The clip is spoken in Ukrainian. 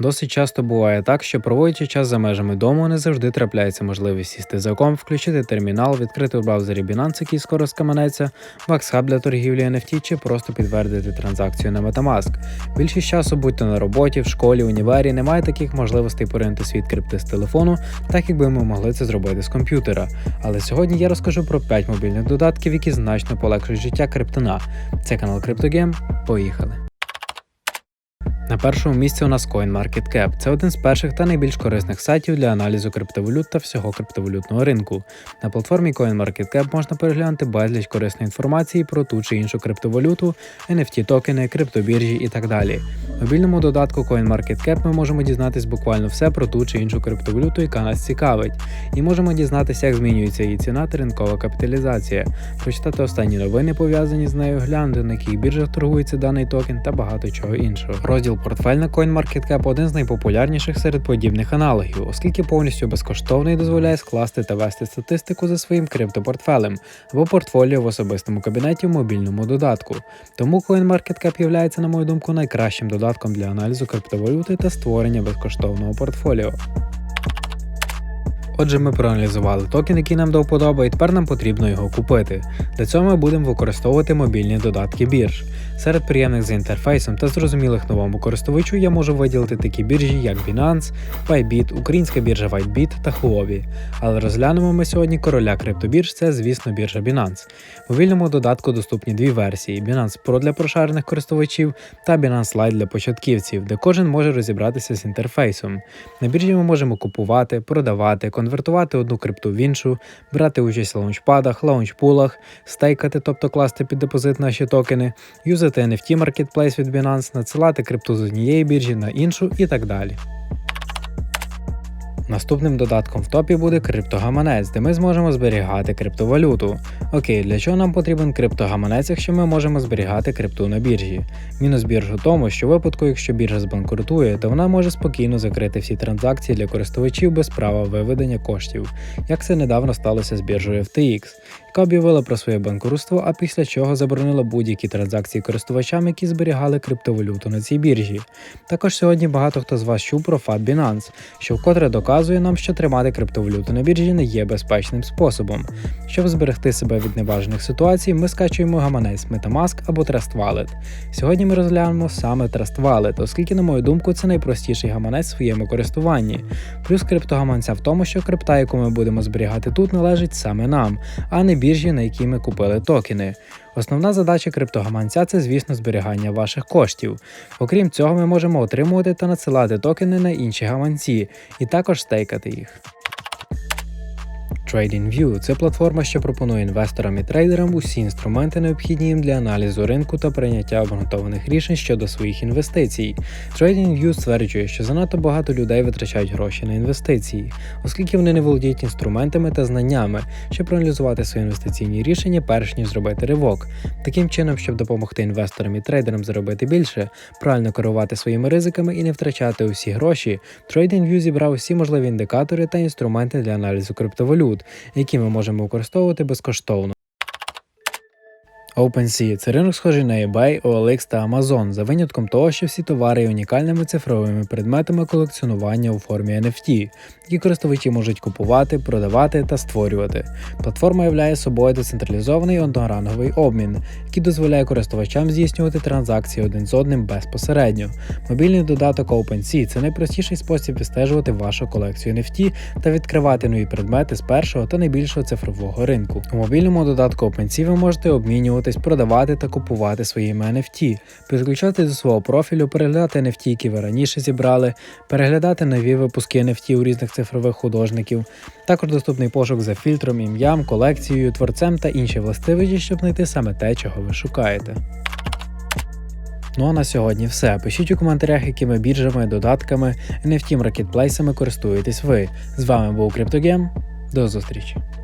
Досить часто буває так, що проводячи час за межами дому, не завжди трапляється можливість сісти за комп, включити термінал, відкрити у браузері Binance, який скоро скаманеться, BaxHub для торгівлі NFT чи просто підтвердити транзакцію на Metamask. Більшість часу, будь то на роботі, в школі, універі, немає таких можливостей поринути світ крипти з телефону, так якби ми могли це зробити з комп'ютера. Але сьогодні я розкажу про 5 мобільних додатків, які значно полегшують життя криптона. Це канал CryptoGame. Поїхали! На першому місці у нас CoinMarketCap. Це один з перших та найбільш корисних сайтів для аналізу криптовалют та всього криптовалютного ринку. На платформі CoinMarketCap можна переглянути безліч корисної інформації про ту чи іншу криптовалюту, NFT токени, криптобіржі і так далі. В мобільному додатку CoinMarketCap ми можемо дізнатись буквально все про ту чи іншу криптовалюту, яка нас цікавить, і можемо дізнатися, як змінюється її ціна та ринкова капіталізація, прочитати останні новини пов'язані з нею, глянути на яких біржах торгується даний токен та багато чого іншого. Розділ портфель на CoinMarketCap один з найпопулярніших серед подібних аналогів, оскільки повністю безкоштовний дозволяє скласти та вести статистику за своїм криптопортфелем або портфоліо в особистому кабінеті в мобільному додатку. Тому CoinMarketCap є, на мою думку, найкращим додатком для аналізу криптовалюти та створення безкоштовного портфоліо. Отже, ми проаналізували токен, який нам до вподоби, і тепер нам потрібно його купити. Для цього ми будемо використовувати мобільні додатки бірж. Серед приємних за інтерфейсом та зрозумілих новому користувачу я можу виділити такі біржі, як Binance, Bybit, українська біржа WhiteBit та Huobi. Але розглянемо ми сьогодні короля криптобірж, це, звісно, біржа Binance. В мобільному додатку доступні дві версії: Binance Pro для прошарених користувачів та Binance Lite для початківців, де кожен може розібратися з інтерфейсом. На біржі ми можемо купувати, продавати, конвертувати одну крипту в іншу, брати участь в лаунчпадах, лаунчпулах, стейкати, тобто класти під депозит наші токени, юзати NFT Marketplace від Binance, надсилати крипту з однієї біржі на іншу і так далі. Наступним додатком в топі буде криптогаманець, де ми зможемо зберігати криптовалюту. Окей, для чого нам потрібен криптогаманець, якщо ми можемо зберігати крипту на біржі? Мінус бірж у тому, що в випадку, якщо біржа збанкрутує, то вона може спокійно закрити всі транзакції для користувачів без права виведення коштів, як це недавно сталося з біржею FTX, яка об'явила про своє банкрутство, а після чого заборонила будь-які транзакції користувачам, які зберігали криптовалюту на цій біржі. Також сьогодні багато хто з вас чув про FAT Binance, що вкотре доказує нам, що тримати криптовалюту на біржі не є безпечним способом. Щоб зберегти себе від небажаних ситуацій, ми скачуємо гаманець Metamask або Trust Wallet. Сьогодні ми розглянемо саме Trust Wallet, оскільки, на мою думку, це найпростіший гаманець в своєму користуванні. Плюс криптогаманця в тому, що крипта, яку ми будемо зберігати тут, належить саме нам, а не біржі, на якій ми купили токени. Основна задача криптогаманця це, звісно, зберігання ваших коштів. Окрім цього, ми можемо отримувати та надсилати токени на інші гаманці і також стейкати їх. TradingView – це платформа, що пропонує інвесторам і трейдерам усі інструменти, необхідні їм для аналізу ринку та прийняття обґрунтованих рішень щодо своїх інвестицій. TradingView стверджує, що занадто багато людей витрачають гроші на інвестиції, оскільки вони не володіють інструментами та знаннями, щоб проаналізувати свої інвестиційні рішення, перш ніж зробити ривок. Таким чином, щоб допомогти інвесторам і трейдерам заробити більше, правильно керувати своїми ризиками і не втрачати усі гроші, TradingView зібрав усі можливі індикатори та інструменти для аналізу криптовалют які ми можемо використовувати безкоштовно. OpenSea – це ринок схожий на eBay, OLX та Amazon, за винятком того, що всі товари є унікальними цифровими предметами колекціонування у формі NFT, які користувачі можуть купувати, продавати та створювати. Платформа являє собою децентралізований одноранговий обмін, який дозволяє користувачам здійснювати транзакції один з одним безпосередньо. Мобільний додаток OpenSea – це найпростіший спосіб відстежувати вашу колекцію NFT та відкривати нові предмети з першого та найбільшого цифрового ринку. У мобільному додатку OpenSea ви можете обмінювати продавати та купувати своїми NFT, підключати до свого профілю, переглядати NFT, які ви раніше зібрали, переглядати нові випуски NFT у різних цифрових художників, також доступний пошук за фільтром, ім'ям, колекцією, творцем та інші властивості, щоб знайти саме те, чого ви шукаєте. Ну а на сьогодні все. Пишіть у коментарях, якими біржами, додатками, NFT маркетплейсами користуєтесь ви. З вами був Криптогем. До зустрічі!